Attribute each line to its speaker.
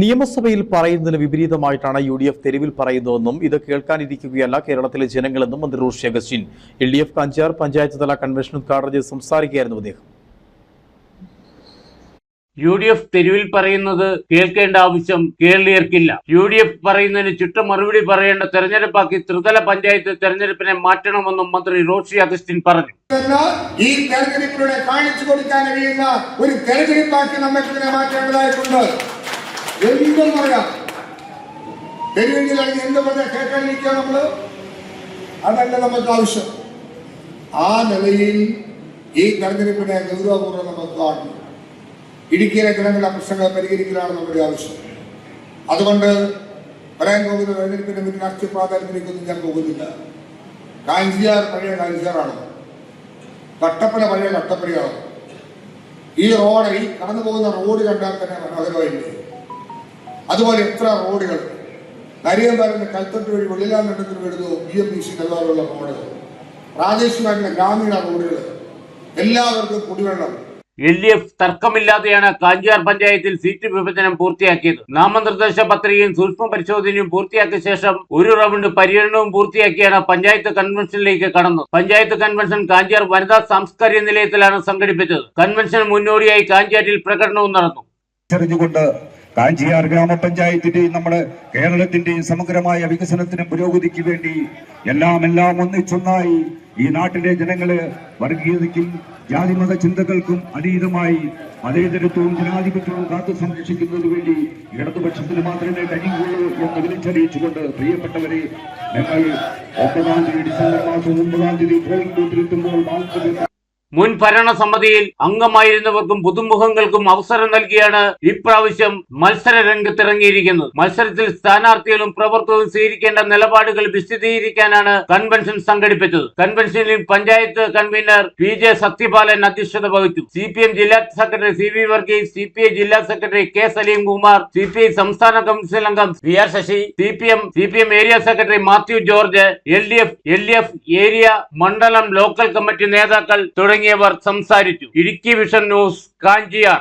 Speaker 1: നിയമസഭയിൽ പറയുന്നതിന് വിപരീതമായിട്ടാണ് U D F തെരുവിൽ പറയുന്നതെന്നും ഇത് കേൾക്കാനിരിക്കുകയല്ല കേരളത്തിലെ ജനങ്ങളെന്നും മന്ത്രി Roshy Augustine. L D F Kanjar panchayat തല കൺവെൻഷൻ ഉദ്ഘാടനം ചെയ്ത് സംസാരിക്കുകയായിരുന്നു അദ്ദേഹം.
Speaker 2: യു ഡി എഫ് തെരുവിൽ പറയുന്നത് കേൾക്കേണ്ട ആവശ്യം കേരളീയർക്കില്ല. യു ഡി എഫ് പറയുന്നതിന് ചുട്ട മറുപടി പറയേണ്ട തെരഞ്ഞെടുപ്പാക്കി ത്രിതല പഞ്ചായത്ത് തെരഞ്ഞെടുപ്പിനെ മാറ്റണമെന്നും മന്ത്രി റോഷി അഗസ്റ്റിൻ പറഞ്ഞു.
Speaker 3: ഈ തെരഞ്ഞെടുപ്പിലൂടെ കാണിച്ചു കൊടുക്കാൻ കഴിയുന്ന ഒരു തെരഞ്ഞെടുപ്പാക്കി മാറ്റേണ്ടതായിട്ടുണ്ട്. എന്തും പറയാം. തെരുവിൽ എന്ത് പറഞ്ഞാൽ കേൾക്കാനിരിക്കുക നമ്മൾ? അതല്ല നമുക്ക് ആവശ്യം. ആ നിലയിൽ ഈ തെരഞ്ഞെടുപ്പിനെ ഗൗരവപൂർവം നമുക്ക് കാണുന്നു ഇടുക്കിയിലെ ജനങ്ങളുടെ പ്രശ്നങ്ങൾ പരിഹരിക്കലാണ് നമ്മുടെ ആവശ്യം. അതുകൊണ്ട് പറയാൻ പോകുന്ന തെരഞ്ഞെടുപ്പിന്റെ മുന്നിൽ രാഷ്ട്രീയ പ്രാധാന്യത്തിലേക്കൊന്നും ഞാൻ പോകുന്നില്ല. കാഞ്ചിയാർ പഴയ കാഞ്ചിയാറാണ്. കട്ടപ്പന പഴയ കട്ടപ്പനയാണ് ഈ റോഡ് ഈ കടന്നു പോകുന്ന റോഡ് കണ്ടാൽ തന്നെ മനോഹരമായില്ലേ അതുപോലെ എത്ര റോഡുകൾ? കരിയന്താലിന്റെ കൽത്തട്ട് വഴി വെള്ളിലാന്തണ്ടത്തിന് വരുന്നു ബി എം ബി സി കല്ലാറുള്ള റോഡ് പ്രാദേശികമായിട്ടുള്ള ഗ്രാമീണ റോഡുകൾ. എല്ലാവർക്കും കുടിവെള്ളം.
Speaker 2: എൽ ഡി എഫ് തർക്കമില്ലാതെയാണ് കാഞ്ചിയാർ പഞ്ചായത്തിൽ സീറ്റ് വിഭജനം പൂർത്തിയാക്കിയത്. നാമനിർദ്ദേശ പത്രികയും സൂക്ഷ്മ പരിശോധനയും പൂർത്തിയാക്കിയ ശേഷം ഒരു റൗണ്ട് പര്യടനവും പൂർത്തിയാക്കിയാണ് പഞ്ചായത്ത് കൺവെൻഷനിലേക്ക് കടന്നത്. പഞ്ചായത്ത് കൺവെൻഷൻ കാഞ്ചിയാർ വനിതാ സാംസ്കാരിക നിലയത്തിലാണ് സംഘടിപ്പിച്ചത്. കൺവെൻഷന് മുന്നോടിയായി കാഞ്ചിയാറ്റിൽ പ്രകടനവും നടന്നു.
Speaker 4: കാഞ്ചിയാർ ഗ്രാമപഞ്ചായത്തിന്റെയും നമ്മുടെ കേരളത്തിന്റെയും സമഗ്രമായ വികസനത്തിനും പുരോഗതിക്ക് വേണ്ടി എല്ലാം എല്ലാം ഒന്നിച്ചൊന്നായി ഈ നാട്ടിലെ ജനങ്ങൾ വർഗീയതയ്ക്കും ജാതിമത ചിന്തകൾക്കും അതീതമായി മതേതരത്വവും ജനാധിപത്യവും കാത്തു സംരക്ഷിക്കുന്നതിന് വേണ്ടി ഇടതുപക്ഷത്തിന് മാത്രമേ കഴിയുകയുള്ളൂ എന്ന് വിളിച്ചറിയിച്ചുകൊണ്ട് പ്രിയപ്പെട്ടവരെ ഞങ്ങൾ ഒമ്പതാം തീയതി ഡിസംബർ മാസം ഒമ്പതാം തീയതി പോളിംഗ് ബൂത്തിലെത്തുമ്പോൾ വാക്കുകൾ
Speaker 2: മുൻ ഭരണസമിതിയിൽ അംഗമായിരുന്നവർക്കും പുതുമുഖങ്ങൾക്കും അവസരം നൽകിയാണ് ഇപ്രാവശ്യം മത്സര രംഗത്തിറങ്ങിയിരിക്കുന്നത് മത്സരത്തിൽ സ്ഥാനാർത്ഥികളും പ്രവർത്തകരും സ്വീകരിക്കേണ്ട നിലപാടുകൾ വിശദീകരിക്കാനാണ് കൺവെൻഷൻ സംഘടിപ്പിച്ചത്. കൺവെൻഷനിൽ panchayat convener P J Sathyapalan അധ്യക്ഷത വഹിച്ചു. സി പി എം ജില്ലാ secretary C V Varghese C P I ജില്ലാ secretary K Saleem Kumar C P I സംസ്ഥാന കൗൺസിൽ അംഗം V R Sasi C P M C P M area secretary Mathew George L D F L D F area മണ്ഡലം local committee നേതാക്കൾ തുടങ്ങിയവർ സംസാരിച്ചു. Idukki vision news Kanchiyar.